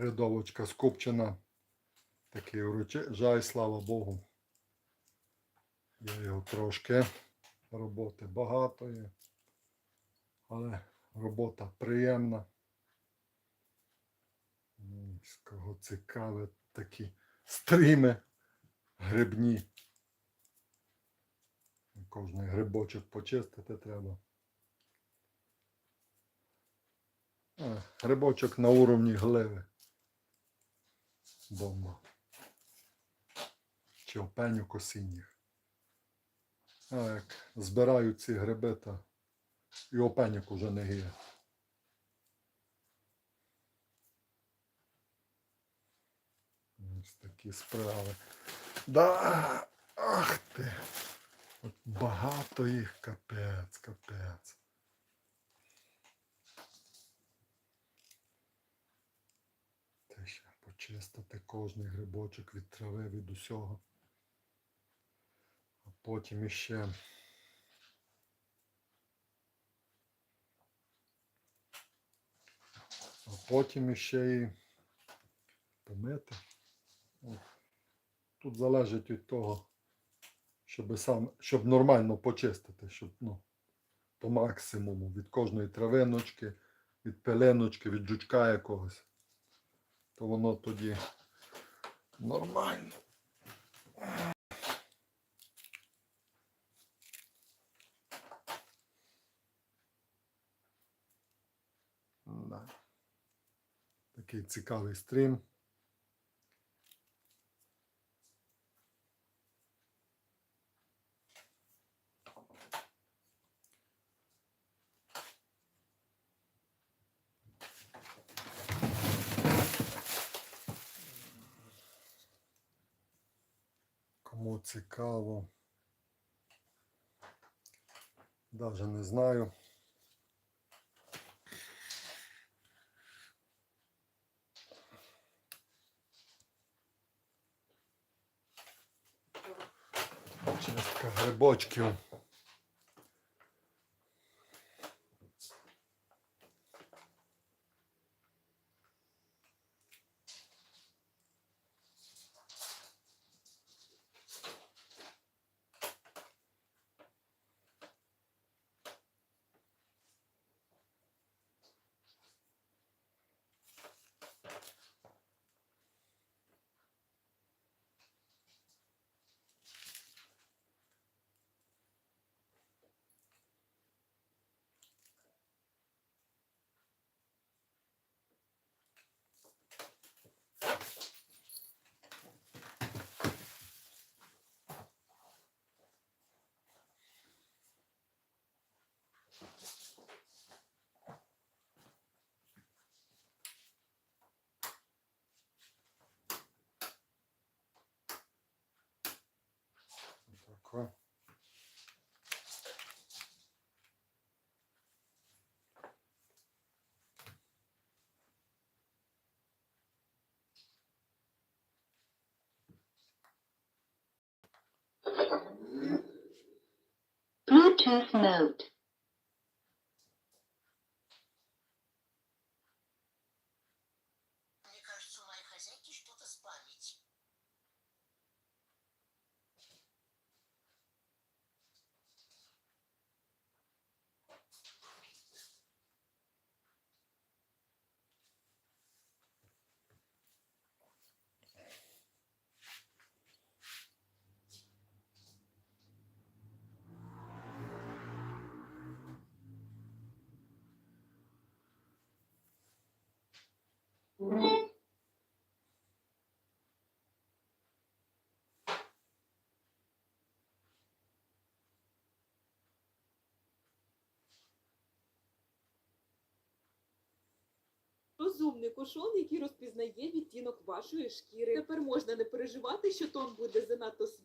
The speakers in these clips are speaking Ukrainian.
Рядовочка скупчена. Такий урожай, слава Богу. Я його трошки. Роботи багато є. Але робота приємна. З кого цікаві такі стріми грибні. Кожний грибочок почистити треба. А, грибочок на уровні гливи. Бомба. Чи опеню косінніх. А як збирають ці гриби, і опеньок уже не є. Ось такі справи. Да! Ах ти! От багато їх капець, капець. Ще почистити кожний грибочок від трави, від усього. А потім іще. А потім іще і помити. Тут залежить від того, щоб сам, щоб нормально почистити, щоб ну, по максимуму від кожної травиночки, від пеленочки, від жучка якогось. То воно тоді нормально. Да. Такий цікавий стрім. Кому цікаво. Даже не знаю. Чистка грибочків. Тако. Bluetooth mode. Розумний кушон, який розпізнає відтінок вашої шкіри. Тепер можна не переживати, що тон буде занадто с-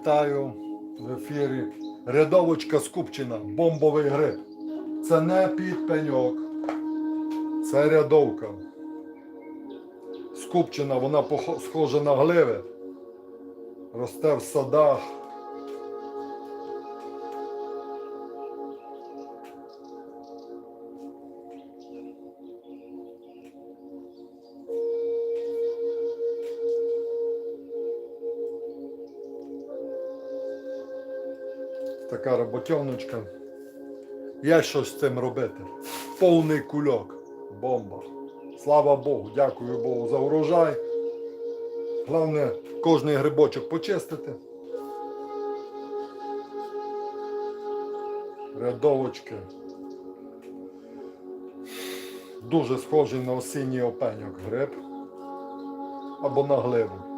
Вітаю в ефірі. Рядовочка Скупчина, бомбовий гриб. Це не підпеньок. Це рядовка. Скупчина, вона схожа на гливи. Росте в садах. Така роботьовничка. Є що з цим робити. Повний кульок. Бомба. Слава Богу, дякую Богу за урожай. Головне, кожний грибочок почистити. Рядовочки. Дуже схожий на осінній опеньок гриб. Або на гливу.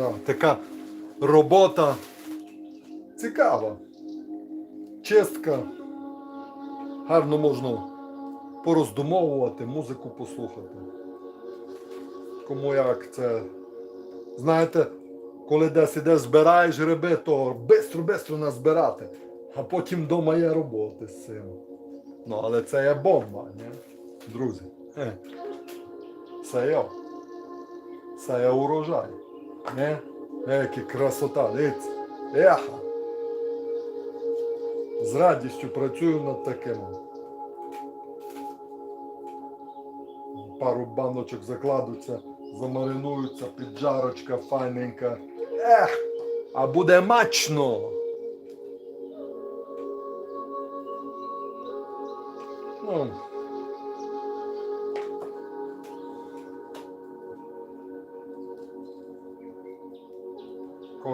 Да, така робота цікава. Чистка. Гарно можна пороздумовувати, музику послухати. Кому як це. Знаєте, коли десь ідеш збираєш гриби, то бистро-бистро назбирати, а потім вдома є роботи з цим. Ну, але це є бомба, ні? Друзі. Е. Це я. Це є урожай. Не? Яка красота, дивіться. Еха. З радістю працюю над таким. Пару баночок закладуться, замаринуються, піджарочка файненька. Ех! А буде мачно!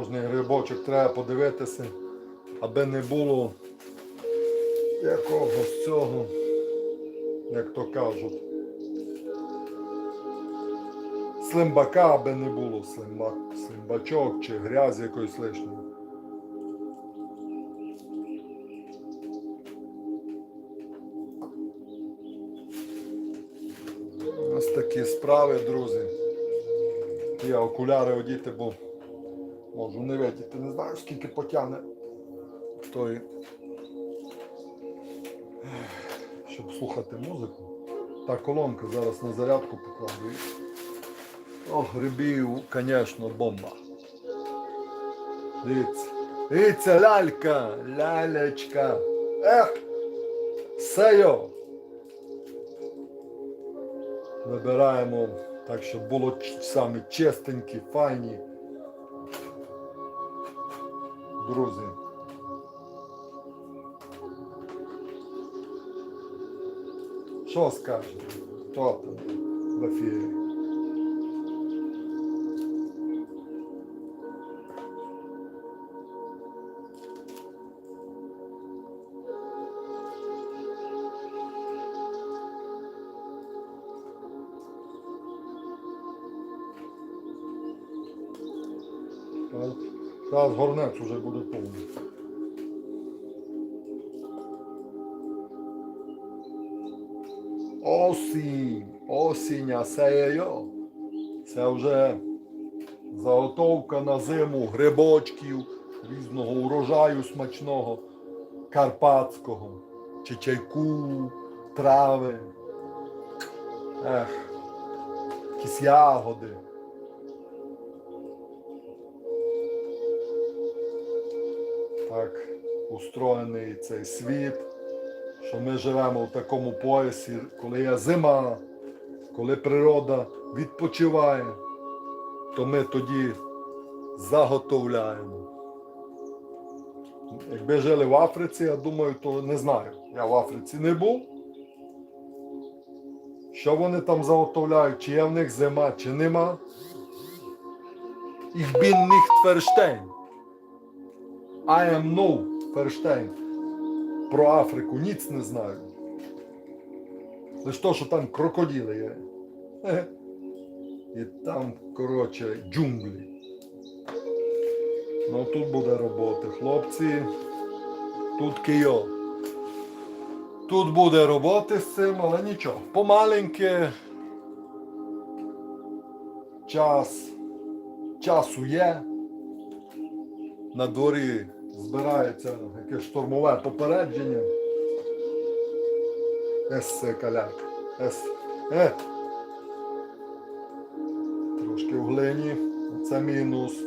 Кожний грибочок треба подивитися, аби не було якогось цього, як то кажуть. Слимбака, аби не було слимбак, слимбачок чи грязь якоїсь лишньої. Ось такі справи, друзі. Я окуляри одіти, бо Можу не видіти, не знаю скільки потягне той, щоб слухати музику. Та колонка зараз на зарядку покладу. О, грибів, звісно, бомба. Дивіться. Дивіться, лялька, лялечка. Ех! Сейо! Вибираємо так, щоб було саме чистенькі, файні. Друзі. Що скажете? Хто в ефірі? Зараз горнець вже буде повний. Осінь, осінь, це. Це вже заготовка на зиму грибочків, різного урожаю смачного, карпатського, чи чайку, трави. Ех, якісь ягоди. Так устроєний цей світ, що ми живемо в такому поясі, коли є зима, коли природа відпочиває, то ми тоді заготовляємо. Якби жили в Африці, я думаю, то не знаю. Я в Африці не був. Що вони там заготовляють, чи є в них зима, чи нема. Ich bin nicht verstehen. I am no Ферштейн. Про Африку ніц не знаю. Лиш то, що там крокодили є. І там, коротше, джунглі. Ну тут буде роботи. Хлопці, тут Київ. Тут буде роботи з цим, але нічого. Помаленьки. Час. Часу є. На дворі збирається якесь штурмове попередження. Ес це каляк. Ес. Е. Трошки в глині. Це мінус.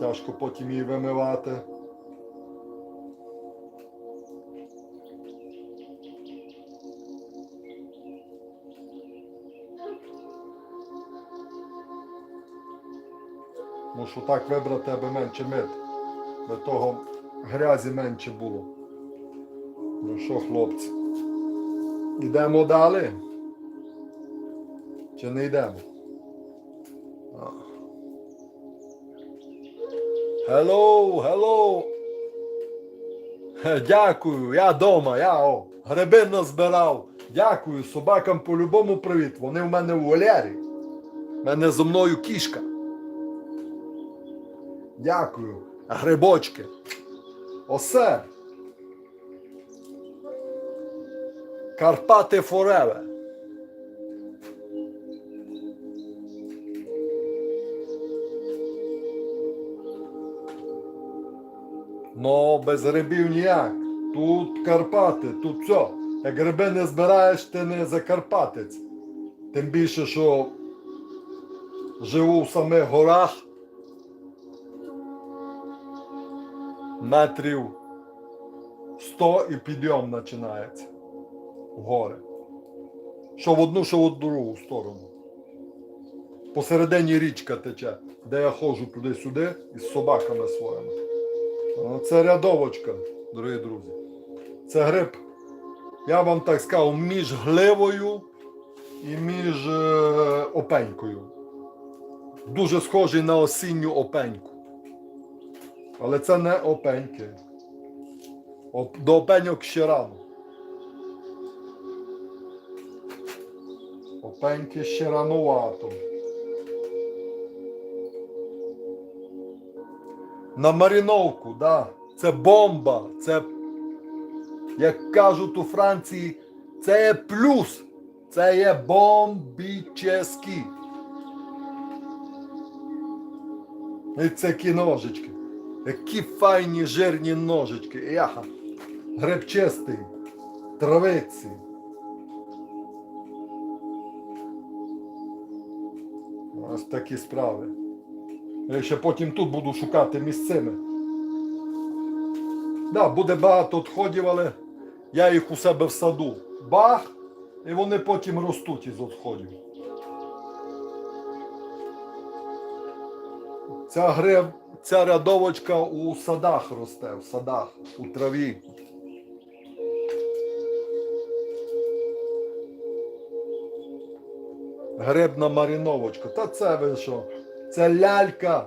Тяжко потім її вимивати. Мушу так вибрати, аби менше мити. Для того грязі менше було. Ну що, хлопці? Йдемо далі? Чи не йдемо? Hello, hello. Дякую, я дома, я о, гриби назбирав. Дякую, собакам по-любому привіт. Вони в мене в волярі. У мене зо мною кішка. Дякую. Грибочки. Осе. Карпати Фореве. Ну, без грибів ніяк. Тут Карпати, тут все. Як гриби не збираєш, ти не закарпатець. Тим більше, що живу в самих горах. Метрів 100 і підйом починається. В гори. Що в одну, що в другу сторону. Посередині річка тече, де я ходжу туди-сюди із собаками своїми. Це рядовочка, дорогі друзі. Це гриб, я вам так сказав, між гливою і між е, опенькою. Дуже схожий на осінню опеньку. Але це не опеньки. До опеньок ще рано. Опеньки ще ранувато. На мариновку, да. Це бомба. Це, як кажуть у Франції, це є плюс. Це є бомбіческий. І це кі ножички. Які файні жирні ножички. Яха. Гребчистий. Травиці. Ось такі справи. Я ще потім тут буду шукати місцини. Да, буде багато відходів, але я їх у себе в саду. Бах! І вони потім ростуть із відходів. Ця гриб, ця рядовочка у садах росте, в садах, у траві. Грибна маріновочка. Та це ви що? Це лялька.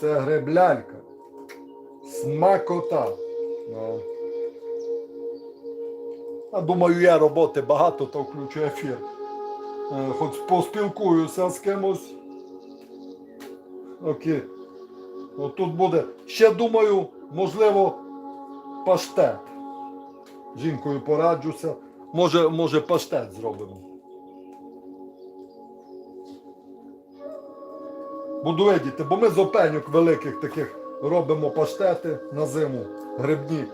Це гриб лялька. Смакота. Ну. А думаю, я роботи багато, то включу ефір. Е, Хоч поспілкуюся з кимось. Окей. Ну, тут буде. Ще думаю, можливо, паштет. Жінкою пораджуся. Може, може паштет зробимо. Буду видіти, бо ми з опеньок великих таких робимо паштети на зиму грибні.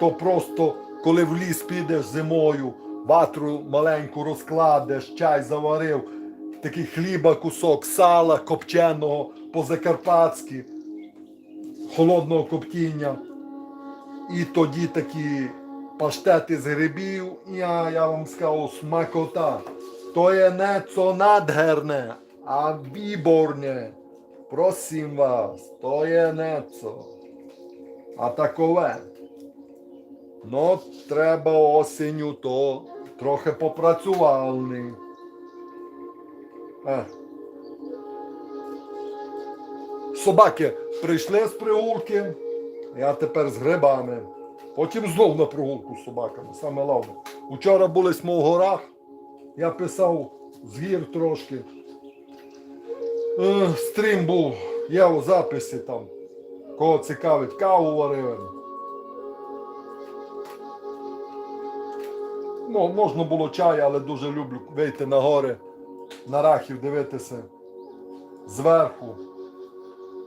То просто, коли в ліс підеш зимою, ватру маленьку розкладеш, чай заварив, такий хліба, кусок, сала копченого по-закарпатськи, холодного коптіння. І тоді такі паштети з грибів, я, я вам скажу, смакота. То є не надгерне, а віборне. Просим вас, то є не co. А такове. Ну, треба осінню то трохи попрацювали. Е. Собаки прийшли з пригулки, я тепер з грибами. Потім знов на прогулку з собаками, саме головне. Учора були в горах, я писав з гір трошки. Е, Стрім був, є у записі там. Кого цікавить, каву варили. Можна було чай, але дуже люблю вийти на гори, на рахів дивитися зверху,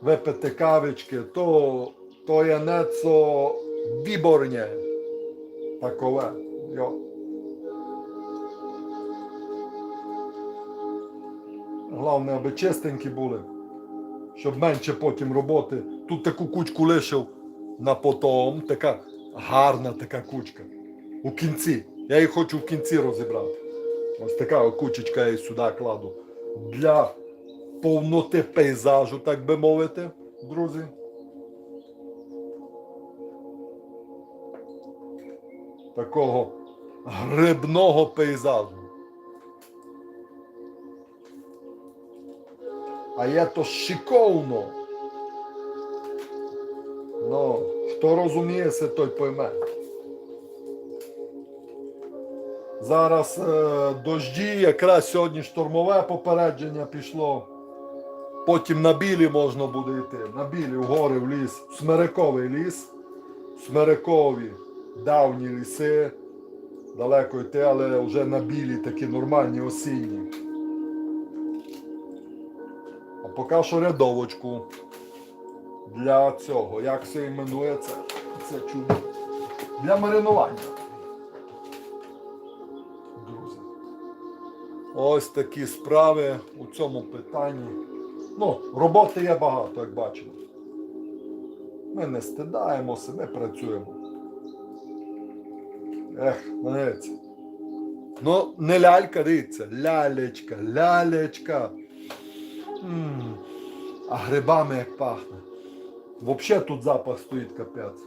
випити кавички, то, то є нецо віборнє. Такове. Йо. Головне, аби чистенькі були, щоб менше потім роботи. Тут таку кучку лишив на потом, така гарна така кучка. У кінці. Я її хочу в кінці розібрати. Ось така кучечка я сюди кладу. Для повноти пейзажу, так би мовити, друзі. Такого грибного пейзажу. А є то шиковно. Ну, хто розуміється, той пойме. Зараз е, дожді, якраз сьогодні штормове попередження пішло. Потім на білі можна буде йти. На білі в гори, в ліс. В Смерековий ліс. Смерекові давні ліси. Далеко йти, але вже на білі такі нормальні осінні. А поки що рядовочку для цього. Як це іменується? Це чудо. Для маринування. Ось такі справи у цьому питанні. Ну, роботи є багато, як бачимо. Ми не стидаємося, ми працюємо. Ех, знаєте. Ну, не лялька, дивіться, лялечка, лялечка. М, А грибами як пахне. Взагалі тут запах стоїть капець.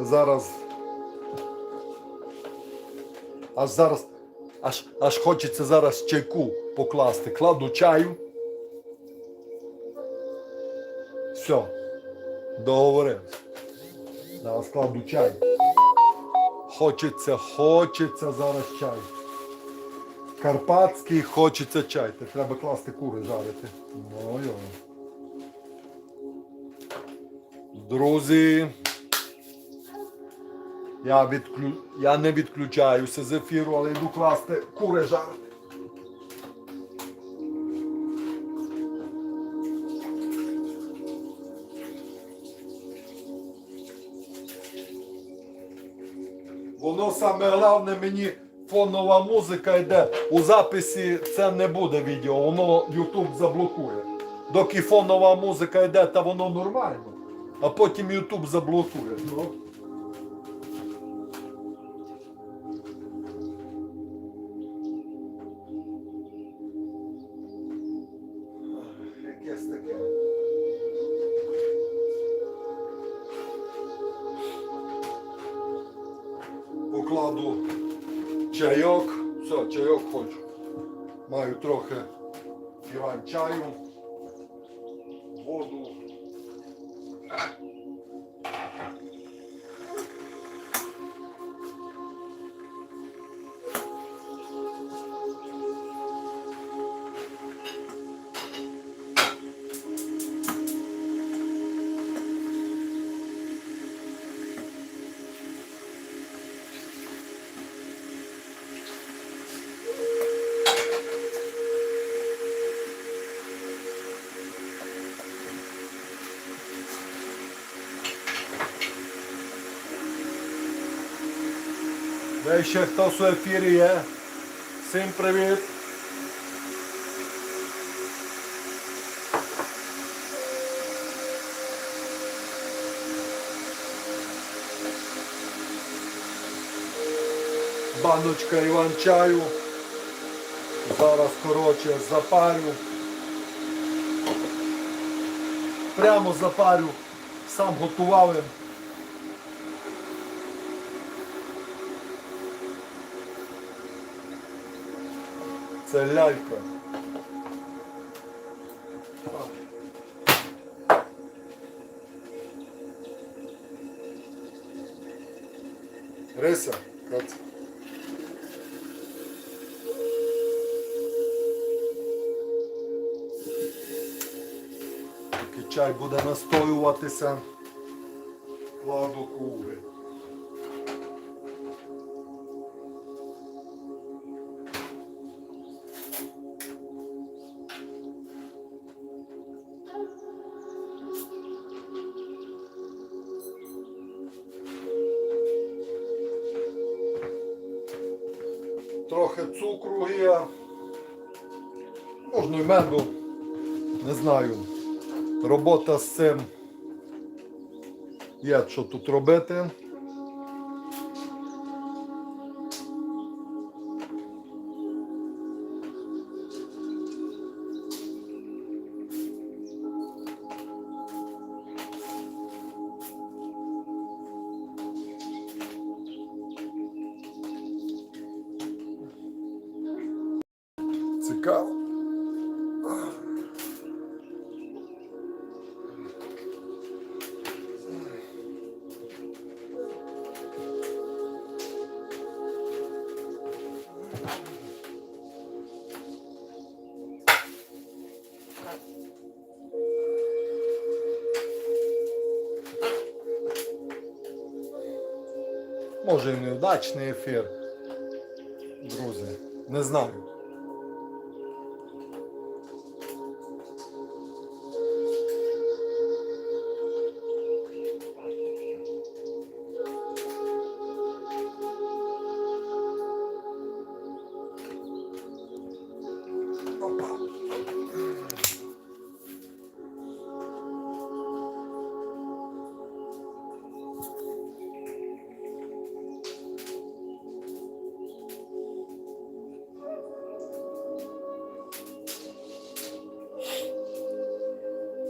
Зараз. Аж зараз. Аж, аж хочеться зараз чайку покласти. Кладу чаю. Все. Договорились. Зараз кладу чай. Хочеться, хочеться зараз чай. Карпатський хочеться чай. Та треба класти кури жарити. Йо. Друзі. Я, відклю... я не відключаюся з ефіру, але йду класти кури. Воно саме головне мені фонова музика йде. У записі це не буде відео, воно YouTube заблокує. Доки фонова музика йде, та воно нормально. А потім YouTube заблокує. Ну. Покладу чайок. Все, чайок хочу. Маю трохи іван чаю, Де ще хтось у ефірі є? Всім привіт! Баночка Іван чаю. Зараз, коротше, запарю. Прямо запарю. Сам готував. Це лялька. Рися, Катя. Чай буде настоюватися, кладу кури. Робота з цим. Є що тут робити. Може і невдачний ефір. Друзі, не знаю.